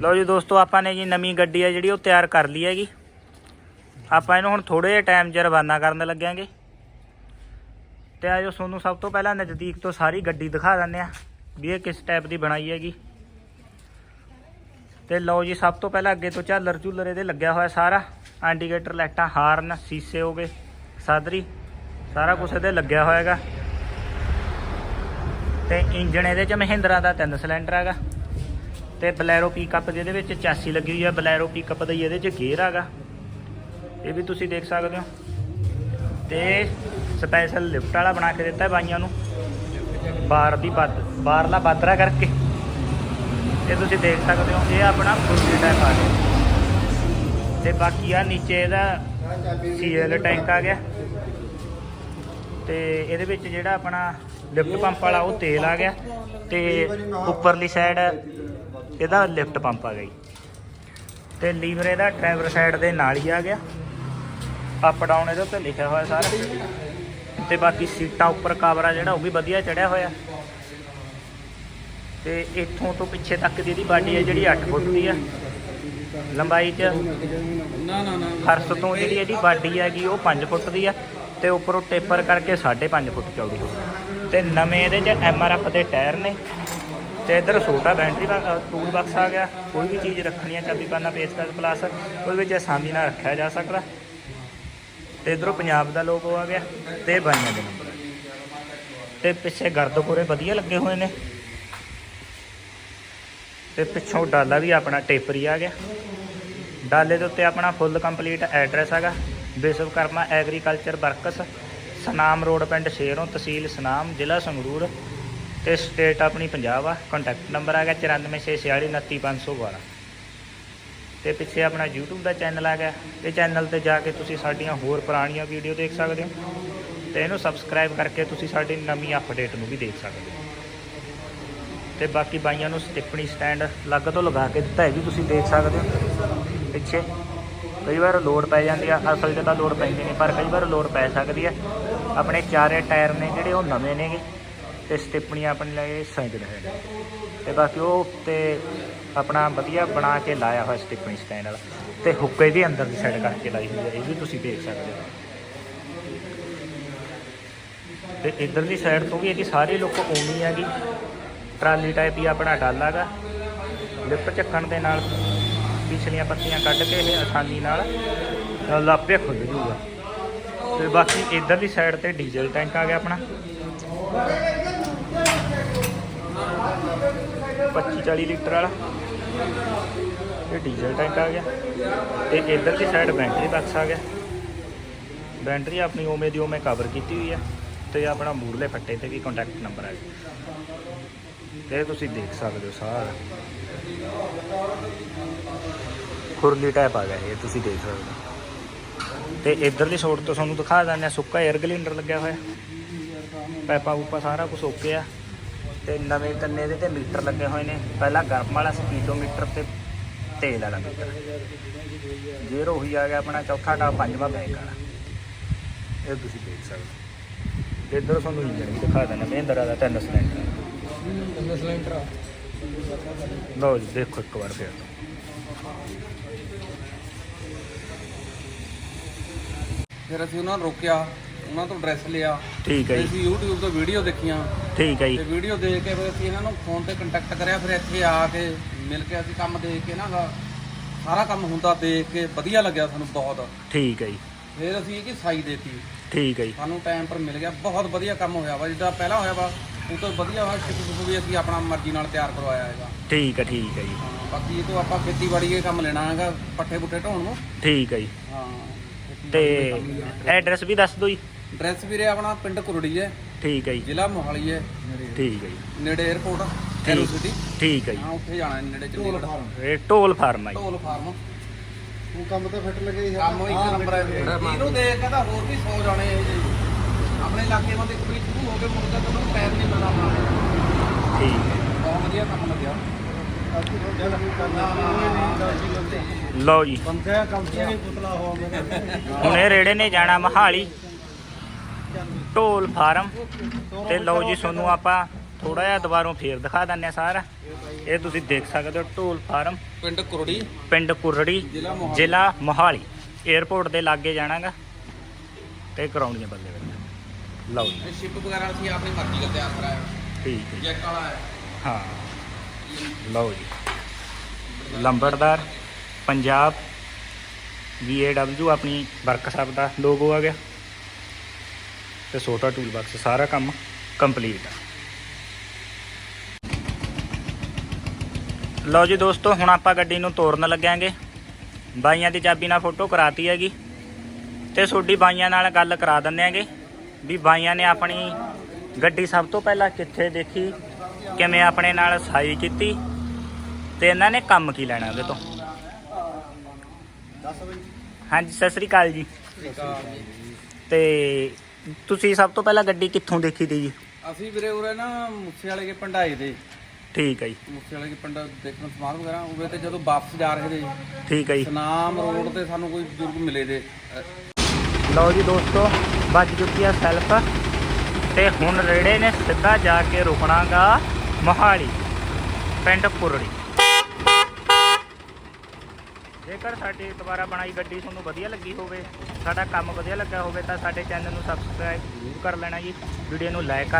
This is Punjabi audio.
ਲਓ ਜੀ ਦੋਸਤੋ, ਆਪਾਂ ਨੇ ਜੀ ਨਵੀਂ ਗੱਡੀ ਆ ਜਿਹੜੀ, ਉਹ ਤਿਆਰ ਕਰ ਲਈ ਹੈਗੀ। ਆਪਾਂ ਇਹਨੂੰ ਹੁਣ ਥੋੜੇ ਜਿਹੇ ਟਾਈਮ 'ਚ ਰਵਾਨਾ ਕਰਨ ਲੱਗਾਂਗੇ ਤੇ ਆਜੋ ਤੁਹਾਨੂੰ ਸਭ ਤੋਂ ਪਹਿਲਾਂ ਨਜ਼ਦੀਕ ਤੋਂ ਸਾਰੀ ਗੱਡੀ ਦਿਖਾ ਦਿੰਦੇ ਆ ਵੀ ਇਹ ਕਿਸ ਟਾਈਪ ਦੀ ਬਣਾਈ ਹੈਗੀ। ਤੇ ਲਓ ਜੀ, ਸਭ ਤੋਂ ਪਹਿਲਾਂ ਅੱਗੇ ਤੋਂ ਝਾਲਰ ਝੂਲਰ ਇਹਦੇ ਲੱਗਿਆ ਹੋਇਆ ਸਾਰਾ। ਇੰਡੀਕੇਟਰ ਲਾਈਟਾਂ, ਹਾਰਨ, ਸੀਸੇ ਹੋ ਗਏ, ਸਾਦਰੀ, ਸਾਰਾ ਕੁਝ ਇਹਦੇ ਲੱਗਿਆ ਹੋਇਆ ਹੈਗਾ। ਤੇ ਇੰਜਣ ਇਹਦੇ ਚ ਮਹਿੰਦਰਾ ਦਾ ਤਿੰਨ ਸਿਲੰਡਰ ਹੈਗਾ। ਤੇ ਬਲੈਰੋ ਪਿਕਅਪ ਜਿਹਦੇ ਵਿੱਚ ਚਾਸੀ ਲੱਗੀ ਹੋਈ ਹੈ ਬਲੈਰੋ ਪਿਕਅਪ ਦਾ ਹੀ ਇਹਦੇ ਚ ਗੇਅਰ ਹੈਗਾ ਇਹ ਵੀ ਤੁਸੀਂ ਦੇਖ ਸਕਦੇ ਹੋ। ਤੇ ਸਪੈਸ਼ਲ ਲਿਫਟ ਵਾਲਾ ਬਣਾ ਕੇ ਦਿੱਤਾ ਬਾਈਆਂ ਨੂੰ। ਬਾਹਰ ਦੀ ਬਾਦ ਬਾਹਰਲਾ ਬਾਦਰਾ ਕਰਕੇ। ਇਹ ਤੁਸੀਂ ਦੇਖ ਸਕਦੇ ਹੋ, ਇਹ ਆਪਣਾ ਫੁੱਲ ਟਾਈਪ ਆ ਗਿਆ ਤੇ ਬਾਕੀ ਆ ਨੀਚੇ ਇਹਦਾ ਸੀਐਲ ਟੈਂਕ ਆ ਗਿਆ। ਤੇ ਇਹਦੇ ਵਿੱਚ ਜਿਹੜਾ ਆਪਣਾ ਲਿਫਟ ਪੰਪ ਵਾਲਾ ਉਹ ਤੇਲ ਆ ਗਿਆ। ਤੇ ਉੱਪਰਲੀ ਸਾਈਡ ਇਹਦਾ ਲਿਫਟ ਪੰਪ ਆ ਗਈ। ਜੀ ਤੇ ਲੀਵਰ ਇਹਦਾ ਡਰਾਈਵਰ ਸਾਈਡ ਦੇ ਨਾਲ ਹੀ ਆ ਗਿਆ। ਅਪ ਡਾਊਨ ਇਹਦੇ ਉੱਤੇ ਲਿਖਿਆ ਹੋਇਆ ਸਾਰਾ। ਤੇ ਬਾਕੀ ਸੀਟਾਂ ਉੱਪਰ ਕਵਰ ਆ ਜਿਹੜਾ, ਉਹ ਵੀ ਵਧੀਆ ਚੜਿਆ ਹੋਇਆ। ਤੇ ਇੱਥੋਂ ਤੋਂ ਪਿੱਛੇ ਤੱਕ ਦੀ ਇਹਦੀ ਬਾਡੀ ਹੈ ਜਿਹੜੀ 8 ਫੁੱਟ ਦੀ ਆ। ਲੰਬਾਈ 'ਚ ਨਾ ਨਾ ਨਾ ਫਰਸ਼ ਤੋਂ ਜਿਹੜੀ ਇਹਦੀ ਬਾਡੀ ਹੈਗੀ, ਉਹ 5 ਫੁੱਟ ਦੀ ਆ। ਤੇ ਉੱਪਰੋਂ ਟੇਪਰ ਕਰਕੇ 5.5 ਫੁੱਟ ਚੌੜੀ ਹੋ ਤੇ ਨਵੇਂ ਇਹਦੇ 'ਚ ਐਮਆਰਐਫ ਦੇ ਟਾਇਰ ਨੇ। ਤੇ ਇੱਧਰ ਛੋਟਾ ਬੈਂਟਰੀ ਦਾ ਟੂਲ ਬਾਕਸ ਆ ਗਿਆ। ਕੋਈ ਵੀ ਚੀਜ਼ ਰੱਖਣੀ ਹੈ ਚਾਬੀ ਪਾਨਾ ਪੇਚਕਸ ਪਲੱਸ ਉਹਦੇ ਵਿੱਚ ਆਸਾਨੀ ਨਾਲ ਰੱਖਿਆ ਜਾ ਸਕਦਾ। ਤੇ ਇਧਰੋਂ ਪੰਜਾਬ ਦਾ ਲੋਗੋ ਆ ਗਿਆ ਤੇ ਬਾਈਆਂ ਦੇ ਨੰਬਰ ਤੇ ਪਿੱਛੇ ਗਰਦ ਵਧੀਆ ਲੱਗੇ ਹੋਏ ਨੇ। ਤੇ ਪਿੱਛੋਂ ਡਾਲਾ ਵੀ ਆਪਣਾ ਟੇਪਰੀ ਆ ਗਿਆ। ਡਾਲੇ ਦੇ ਉੱਤੇ ਆਪਣਾ ਫੁੱਲ ਕੰਪਲੀਟ ਐਡਰੈਸ ਹੈਗਾ। Vishwakarma agriculture works, Sunam road ਪਿੰਡ ਸ਼ੇਰੋਂ ਤਹਿਸੀਲ ਸਨਾਮ, ਜ਼ਿਲ੍ਹਾ ਸੰਗਰੂਰ। ਤੇ ਸਟੇਟ ਆਪਣੀ ਪੰਜਾਬ ਆ ਕੰਟੈਕਟ ਨੰਬਰ ਹੈਗਾ 9464429512 ਤੇ ਪਿੱਛੇ ਆਪਣਾ YouTube ਦਾ ਚੈਨਲ ਆ ਗਿਆ, ਤੇ ਚੈਨਲ ਤੇ ਜਾ ਕੇ ਤੁਸੀਂ ਸਾਡੀਆਂ ਹੋਰ ਪੁਰਾਣੀਆਂ ਵੀਡੀਓ ਦੇਖ ਸਕਦੇ ਹੋ। ਤੇ ਇਹਨੂੰ ਸਬਸਕ੍ਰਾਈਬ ਕਰਕੇ ਤੁਸੀਂ ਸਾਡੀ ਨਵੀਂ ਅਪਡੇਟ ਨੂੰ ਵੀ ਦੇਖ ਸਕਦੇ ਹੋ। ਤੇ ਬਾਕੀ ਬਾਈਆਂ ਨੂੰ ਸਟਿੱਪਣੀ ਸਟੈਂਡ ਲੱਗ ਤੋਂ ਲਗਾ ਕੇ ਦਿੱਤਾ ਹੈ ਵੀ ਤੁਸੀਂ ਦੇਖ ਸਕਦੇ ਹੋ। ਪਿੱਛੇ ਕਈ ਵਾਰ ਲੋਡ ਪੈ ਜਾਂਦੀ ਆ ਅਸਲ 'ਚ ਤਾਂ ਲੋਡ ਪੈਂਦੀ ਨਹੀਂ, ਪਰ ਕਈ ਵਾਰ ਲੋਡ ਪੈ ਸਕਦੀ ਹੈ ਆਪਣੇ ਚਾਰੇ ਟਾਇਰ ਨੇ ਜਿਹੜੇ ਉਹ ਨਵੇਂ ਨੇਗੇ। ਤੇ ਸਟਿੱਪਣੀਆਂ ਆਪਣੇ ਲਈ ਸੈਂਕੜ ਹੈ ਤੇ ਬਾਕੀ ਉਹ ਤੇ ਆਪਣਾ ਵਧੀਆ ਬਣਾ ਕੇ ਲਾਇਆ ਹੋਇਆ ਸਟਿੱਪਣੀ ਸਟੈਂਡ ਵਾਲਾ। ਤੇ ਹੁੱਕੇ ਵੀ ਅੰਦਰ ਦੀ ਸਾਈਡ ਕਰਕੇ ਲਾਈ ਹੋਈ ਹੈ, ਇਹ ਵੀ ਤੁਸੀਂ ਦੇਖ ਸਕਦੇ ਹੋ। ਤੇ ਇਧਰਲੀ ਸਾਈਡ ਤੋਂ ਵੀ ਇਹਦੀ ਸਾਰੀ ਲੁੱਕ ਉਮੀ ਹੈਗੀ। ਟਰਾਲੀ ਟਾਈਪ ਹੀ ਆਪਣਾ ਡਾਲਾ ਗਾ ਲਿਫਟ ਚੱਕਣ ਦੇ ਨਾਲ ਪਿਛਲੀਆਂ ਪੱਤੀਆਂ ਕੱਢ ਕੇ ਇਹ ਆਸਾਨੀ ਨਾਲ ਲਾਪੇ ਖੁੱਲ ਜੂਗਾ। ਤੇ ਬਾਕੀ ਇਧਰਲੀ ਸਾਈਡ ਤੇ ਡੀਜ਼ਲ ਟੈਂਕ ਆ ਗਿਆ ਆਪਣਾ। 25 40 ਲੀਟਰ ਵਾਲਾ। ਇਹ ਡੀਜ਼ਲ ਟੈਂਕ ਆ ਗਿਆ। ਤੇ ਇਧਰਲੀ ਸਾਈਡ ਬੈਟਰੀ ਬਾਕਸ ਆ ਗਿਆ। ਬੈਟਰੀ ਆਪਣੀ ਉਵੇਂ ਦੀ ਉਵੇਂ ਕਵਰ ਕੀਤੀ ਹੋਈ ਆ। ਤੇ ਆਪਣਾ ਮੂਰਲੇ ਫੱਟੇ ਤੇ ਵੀ ਕੰਟੈਕਟ ਨੰਬਰ ਆ ਗਿਆ। ਤੇ ਇਹ ਤੁਸੀਂ ਦੇਖ ਸਕਦੇ ਹੋ ਸਾਰਾ। ਖੁਰਲੀ ਟਾਈਪ ਆ ਗਿਆ ਇਹ, ਤੁਸੀਂ ਦੇਖ ਸਕਦੇ ਹੋ। ਤੇ ਇਧਰਲੀ ਸਾਈਡ ਤੋਂ ਤੁਹਾਨੂੰ ਦਿਖਾ ਦਿੰਦੇ ਆ ਸੁੱਕਾ 에ਅਰ ਗਲਿੰਡਰ ਲੱਗਿਆ ਹੋਇਆ। ਪੈਪਾ ਉਪਾ ਸਾਰਾ ਕੁਝ ਓਕੇ ਆ। ਤੇ ਨਵੇਂ ਕੰਨੇ ਦੇ ਤੇ ਮੀਟਰ ਲੱਗੇ ਹੋਏ ਨੇ। ਪਹਿਲਾਂ ਗਰਮ ਵਾਲਾ ਸਪੀਡੋਮੀਟਰ ਤੇ ਤੇਲ ਵਾਲਾ ਮੀਟਰ। ਜ਼ੀਰੋ ਉਹੀ ਆ ਗਿਆ ਆਪਣਾ ਚੌਥਾ ਟਾ ਪੰਜਵਾਂ ਬੈਂਕ ਵਾਲਾ। ਇਹ ਤੁਸੀਂ ਦੇਖ ਸਕਦੇ ਇੱਧਰ ਤੁਹਾਨੂੰ ਇੰਜਨ ਵੀ ਦਿਖਾ ਦਿੰਦਾ ਮਹਿੰਦਰਾ ਦਾ ਤਿੰਨ ਸਿਲੰਡਰ। ਤਿੰਨ ਸਿਲੰਡਰ ਲਓ ਜੀ ਦੇਖੋ ਇੱਕ ਵਾਰ ਫਿਰ। ਫਿਰ ਅਸੀਂ ਉਹਨਾਂ ਨੂੰ ਰੋਕਿਆ ਉਹਨਾਂ ਤੋਂ ਡਰੈਸ ਲਿਆ। ਠੀਕ ਹੈ ਤੇ ਜੀ। ਅਸੀਂ YouTube ਤੋਂ ਵੀਡੀਓ ਦੇਖੀਆਂ। ਠੀਕ ਹੈ ਜੀ। ਤੇ ਵੀਡੀਓ ਦੇਖ ਕੇ ਫਿਰ ਅਸੀਂ ਇਹਨਾਂ ਨੂੰ ਫੋਨ ਤੇ ਕੰਟੈਕਟ ਕਰਿਆ ਫਿਰ ਇੱਥੇ ਆ ਕੇ ਮਿਲ ਕੇ ਅਸੀਂ ਕੰਮ ਦੇਖ ਕੇ ਨਾ ਗਾ ਸਾਰਾ ਕੰਮ ਹੁੰਦਾ ਦੇਖ ਕੇ ਵਧੀਆ ਲੱਗਿਆ ਸਾਨੂੰ ਬਹੁਤ। ਠੀਕ ਹੈ ਜੀ। ਫਿਰ ਅਸੀਂ ਇਹਦੀ ਸਾਈ ਦੇਤੀ। ਠੀਕ ਹੈ ਜੀ। ਸਾਨੂੰ ਟਾਈਮ ਪਰ ਮਿਲ ਗਿਆ ਬਹੁਤ ਵਧੀਆ ਕੰਮ ਹੋਇਆ ਵਾ ਜਿੱਦਾਂ ਪਹਿਲਾਂ ਹੋਇਆ ਵਾ ਉਹ ਤੋਂ ਵਧੀਆ ਹੋਇਆ ਸ਼ਿਪ ਵੀ ਅਸੀਂ ਆਪਣਾ ਮਰਜ਼ੀ ਨਾਲ ਤਿਆਰ ਕਰਵਾਇਆ ਹੈਗਾ। ਠੀਕ ਹੈ ਠੀਕ ਹੈ ਜੀ। ਬਾਕੀ ਇਹ ਤੋਂ ਆਪਾਂ ਖੇਤੀਬਾੜੀ ਇਹ ਕੰਮ ਲੈਣਾ ਹੈਗਾ ਪੱਠੇ ਪੁੱਠੇ ਢੋਣ ਨੂੰ। ਠੀਕ ਹੈ ਜੀ। ਹਾਂ ਤੇ ਐਡਰੈਸ ਵੀ ਦੱਸ ਦਿਓ ਜੀ। ਡਰੈਸ ਵੀਰੇ ਆਪਣਾ ਪਿੰਡ ਕੁਰੜੀ ਹੈ। ਠੀਕ ਹੈ ਜੀ। ਜ਼ਿਲ੍ਹਾ ਮੋਹਾਲੀ ਹੈ। ਠੀਕ ਹੈ ਜੀ। ਨੇੜੇ 에어ਪੋਰਟ ਠੀਕ ਸਿਟੀ ਠੀਕ ਹੈ ਜੀ। ਹਾਂ ਉੱਥੇ ਜਾਣਾ ਹੈ ਨੇੜੇ ਚੰਡੀਗੜ੍ਹ। ਇਹ ਟੋਲ ਫਾਰਮ ਹੈ ਜੀ। ਢੋਲ ਫਾਰਮ। ਉਹ ਕੰਮ ਤਾਂ ਫਿੱਟ ਲੱਗੇ ਕੰਮ ਇੱਕ ਨੰਬਰ ਹੈ। ਇਹਨੂੰ ਦੇਖ ਕੇ ਤਾਂ ਹੋਰ ਵੀ 100 ਜਾਣੇ ਇਹ ਜੀ। ਆਪਣੇ ਇਲਾਕੇ ਬੰਦੇ ਇੱਕ ਵਾਰੀ ਸ਼ੁਰੂ ਹੋ ਕੇ ਮੁੜ ਕੇ ਤੁਹਾਨੂੰ ਪੈਰ ਨਹੀਂ ਆਪਣਾ ਠੀਕ ਹੈ। ਬਹੁਤ ਵਧੀਆ ਕੰਮ ਲੱਗਿਆ। ਲਓ ਜੀ। ਹੁਣ ਇਹ ਰੇੜੇ ਨੇ ਜਾਣਾ ਮਹਾਲੀ। ਢੋਲ ਫਾਰਮ। ਤੇ ਲਓ ਜੀ ਤੁਹਾਨੂੰ ਆਪਾਂ ਥੋੜਾ ਜਿਹਾ ਦੁਬਾਰੋਂ ਫੇਰ ਦਿਖਾ ਦਿੰਦੇ ਆ ਸਾਰਾ। ਇਹ ਤੁਸੀਂ ਦੇਖ ਸਕਦੇ ਹੋ ਢੋਲ ਫਾਰਮ। ਪਿੰਡ ਕੁਰੜੀ। ਪਿੰਡ ਕੁਰੜੀ ਜ਼ਿਲ੍ਹਾ ਮੋਹਾਲੀ। 에어ਪੋਰਟ ਦੇ ਲਾਗੇ ਜਾਣਾਗਾ। ਤੇ ਕਰਾਉਣੀਆਂ ਬੱਲੇ ਬੱਲੇ। ਲਓ ਜੀ। ਸ਼ਿਪ ਵਗੈਰਾ ਅਸੀਂ ਆਪਣੀ ਮਰਜ਼ੀ ਦਾ ਤਿਆਰ ਕਰਾਇਆ। ਠੀਕ ਹੈ। ਜੈਕ ਵਾਲਾ ਹੈ। ਹਾਂ। ਲਓ ਜੀ। ਲੰਬੜਦਾਰ ਪੰਜਾਬ। VAW ਆਪਣੀ ਵਰਕਸ਼ਾਪ ਦਾ ਲੋਗੋ ਆ ਗਿਆ। ਤੇ ਛੋਟਾ ਟੂਲ ਬਾਕਸ ਸਾਰਾ ਕੰਮ ਕੰਪਲੀਟ ਆ। ਲਓ ਜੀ ਦੋਸਤੋ ਹੁਣ ਆਪਾਂ ਗੱਡੀ ਨੂੰ ਤੋੜਨ ਲੱਗਾਂਗੇ। ਬਾਈਆਂ ਦੀ ਚਾਬੀ ਨਾਲ ਫੋਟੋ ਕਰਾਤੀ ਹੈਗੀ। ਤੇ ਤੁਹਾਡੀ ਬਾਈਆਂ ਨਾਲ ਗੱਲ ਕਰਾ ਦਿੰਦੇ ਆਂਗੇ ਵੀ ਬਾਈਆਂ ਨੇ ਆਪਣੀ ਗੱਡੀ ਸਭ ਤੋਂ ਪਹਿਲਾਂ ਕਿੱਥੇ ਦੇਖੀ ਕਿਵੇਂ ਆਪਣੇ ਨਾਲ ਸਾਈ ਕੀਤੀ ਤੇ ਇਹਨਾਂ ਨੇ ਕੰਮ ਕੀ ਲੈਣਾ ਉਹਦੇ ਤੋਂ। ਦੱਸ ਬਈ ਹਾਂਜੀ ਸਤਿ ਸ੍ਰੀ ਅਕਾਲ ਜੀ। ਤੇ ਤੁਸੀਂ ਸਭ ਤੋਂ ਪਹਿਲਾਂ ਗੱਡੀ ਕਿੱਥੋਂ ਦੇਖੀ ਤੀ ਜੀ? ਅਸੀਂ ਵੀਰੇ ਉਰੇ ਨਾ ਮੁੱਸੇ ਵਾਲੇ ਕੇ ਪੰਡਾਈ ਦੇ। ਠੀਕ ਹੈ ਜੀ। ਮੁੱਸੇ ਵਾਲੇ ਕੇ ਪਿੰਡ ਦੇਖਣ ਸਮਾਨ ਵਗੈਰਾ ਉਰੇ ਤੇ ਜਦੋਂ ਵਾਪਸ ਜਾ ਰਹੇ ਦੇ ਠੀਕ ਹੈ ਜੀ। ਸਨਾਮ ਰੋਡ ਤੇ ਸਾਨੂੰ ਕੋਈ ਬਜ਼ੁਰਗ ਮਿਲੇ ਦੇ। ਲਓ ਜੀ ਦੋਸਤੋ ਵੱਜ ਚੁੱਕੀ ਆ ਸੈਲਫ ਤੇ ਹੁਣ ਰੇੜੇ ਨੇ ਸਿੱਧਾ ਜਾ ਕੇ ਰੁਕਣਾਗਾ ਮੋਹਾਲੀ ਪਿੰਡ ਕੁਰੜੀ ਜੇਕਰ ਸਾਡੀ ਦੁਬਾਰਾ ਬਣਾਈ ਗੱਡੀ ਤੁਹਾਨੂੰ ਵਧੀਆ ਲੱਗੀ ਹੋਵੇ, ਸਾਡਾ ਕੰਮ ਵਧੀਆ ਲੱਗਾ ਹੋਵੇ, ਤਾਂ ਸਾਡੇ ਚੈਨਲ ਨੂੰ ਸਬਸਕ੍ਰਾਈਬ ਜ਼ਰੂਰ ਕਰ ਲੈਣਾ ਜੀ। ਵੀਡੀਓ ਨੂੰ ਲਾਈਕ ਕਰ